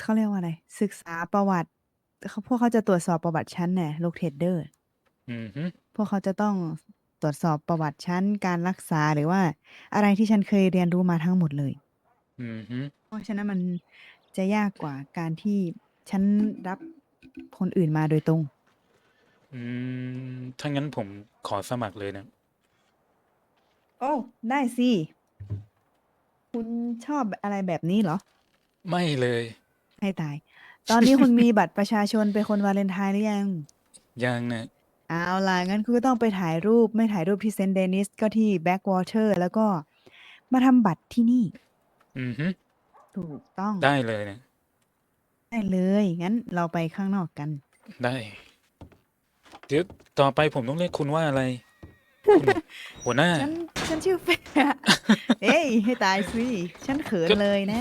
เขาเรียกว่าอะไร ศึกษาประวัติเขาพวกเขาจะตรวจสอบประวัติฉันน่ะลูกเทรดเดอร์อือฮึพวกเขาจะต้องตรวจสอบประวัติฉันการรักษาหรือว่าอะไรที่ฉันเคยเรียนรู้มาทั้งหมดเลยอือฮึเพราะฉะนั้นมันจะยากกว่าการที่ฉันรับคนอื่นมาโดยตรง อืม ถ้างั้นผมขอสมัครเลยนะ โอ้ ได้สิ คุณชอบอะไรแบบนี้เหรอ?ไม่เลย ให้ตาย ตอนนี้คุณมีบัตรประชาชนเป็นคนวาเลนไทน์หรือยัง?ยังน่ะเอาล่ะ งั้นคุณก็ต้องไปถ่ายรูปไม่ถ่ายรูปที่ St. Denis ก็ที่ Backwater แล้วก็มาทำบัตรที่นี่ อือฮึถูกต้องได้เลยน่ะได้เลย งั้นเราไปข้างนอกกัน ได้ เดี๋ยวต่อไปผมต้องเรียกคุณว่าอะไร?คุณหัวหน้า ฉัน ฉันชื่อแฟร์เฮ้ย ให้ตายสิ ฉันเขินก็เลยนะ